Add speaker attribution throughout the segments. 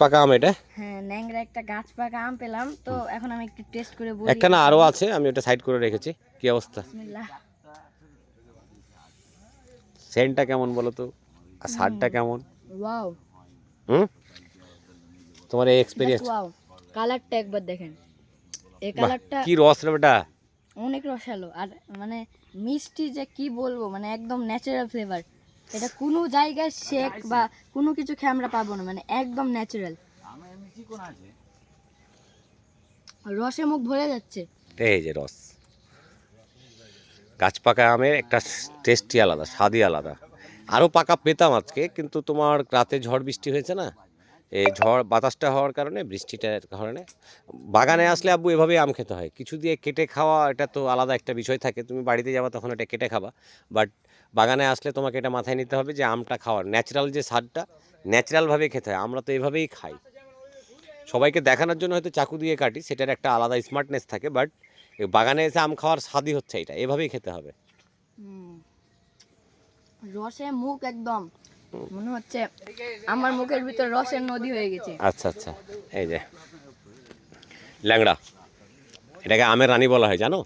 Speaker 1: পাকা আম এটা?
Speaker 2: হ্যাঁ ন্যাংরা একটা গাছ পাকা আম পেলাম। তো এখন আমি একটু টেস্ট করে বলি।
Speaker 1: একটা না আরও আছে আমি ওটা সাইড করে রেখেছি। কি অবস্থা?
Speaker 2: বিসমিল্লাহ।
Speaker 1: সেন্টটা কেমন বলো তো? আর স্বাদটা কেমন?
Speaker 2: ওয়াও
Speaker 1: হুম? তোমার এই এক্সপিরিয়েন্স
Speaker 2: ওয়াও কালারটা একবার দেখেন। এই কালারটা
Speaker 1: কি রস রে বেটা।
Speaker 2: অনেক রসালো। আর মানে মিষ্টি যে কি বলব মানে একদম ন্যাচারাল ফ্লেভার এটা কোনো জায়গায় শেক বা কোনো কিছু খেয়ে আমরা পাবো না মানে একদম ন্যাচারাল রসে মুখ ভরে যাচ্ছে।
Speaker 1: এই যে রস। গাছ পাকা আমের একটা টেস্টি আলাদা স্বাদই আলাদা। আরও পাকা পেতাম আজকে কিন্তু তোমার রাতে ঝড় বৃষ্টি হয়েছে না? এই ঝড়, বাতাসটা হওয়ার কারণে বৃষ্টিটার কারণে, বাগানে আসলে আব্বু এভাবেই আম খেতে হয়। কিছু দিয়ে কেটে খাওয়া, এটা তো আলাদা একটা বিষয় থাকে। তুমি বাড়িতে যাবা, তখন এটা কেটে খাবা। বাট বাগানে আসলে তোমাকে এটা মাথায় নিতে হবে যে, আমটা খাওয়ার, ন্যাচারাল যে স্বাদটা ন্যাচারালভাবে খেতে হয়। আমরা তো এভাবেই খাই। সবাইকে দেখানোর জন্য হয়তো চাকু দিয়ে কাটি, সেটার একটা আলাদা স্মার্টনেস থাকে বাট বাগানে এসে আম খাওয়ার স্বাদই হচ্ছে এটা। এভাবেই খেতে হবে।
Speaker 2: রসে মুখ একদম। মনে হচ্ছে আমার মুখের ভিতর রসের নদী হয়ে গেছে।
Speaker 1: আচ্ছা আচ্ছা। এই যে ল্যাংড়া। এটাকে আমের রানী বলা হয় জানো?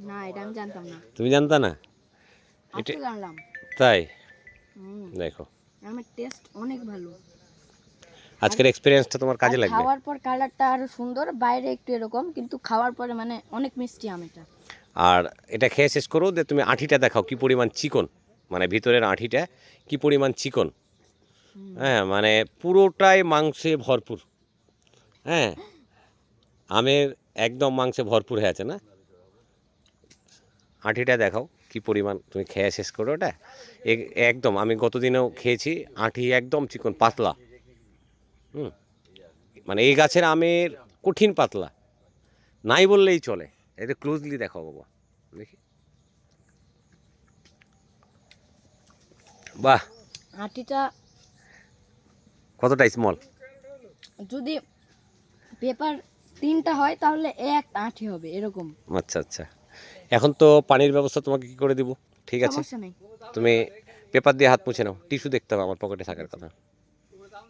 Speaker 2: না এটা আমি জানতাম না।
Speaker 1: তুমি জানতা না?
Speaker 2: আজকে জানলাম।
Speaker 1: তাই? দেখো।
Speaker 2: আমার টেস্ট অনেক ভালো।
Speaker 1: আজকের এক্সপিরিয়েন্সটা তোমার কাজে লাগবে।
Speaker 2: খাওয়ার পর কালারটা আরও সুন্দর বাইরে একটু এরকম কিন্তু খাওয়ার পরে মানে অনেক মিষ্টি আম এটা।
Speaker 1: আর এটা খেয়ে শেষ করো যে তুমি আঠিটা দেখাও কি পরিমাণ চিকন। মানে ভিতরের আঁঠিটা কি পরিমাণ চিকন? হ্যাঁ মানে পুরোটাই মাংসে ভরপুর। হ্যাঁ আমের একদম মাংসে ভরপুর হয়ে আছে না? আঁঠিটা দেখাও কি পরিমাণ, তুমি খেয়ে শেষ করো ওটা? একদম, আমি গতদিনেও খেয়েছি আঁঠি একদম চিকন, পাতলা। হুম মানে এই গাছের আমের কঠিন পাতলা। নাই বললেই চলে। এটা ক্লোজলি দেখাও বাবা, দেখি। বাহ।
Speaker 2: আটিটা
Speaker 1: কতটা স্মল
Speaker 2: যদি পেপার তিনটা হয় তাহলে এক আঁটি হবে এরকম।
Speaker 1: আচ্ছা আচ্ছা। এখন তো পানির ব্যবস্থা তোমাকে কি করে দিব? ঠিক আছে। তুমি পেপার দিয়ে হাত মুছে নাও। টিস্যু দেখতে হবে আমার পকেটে থাকার কথা।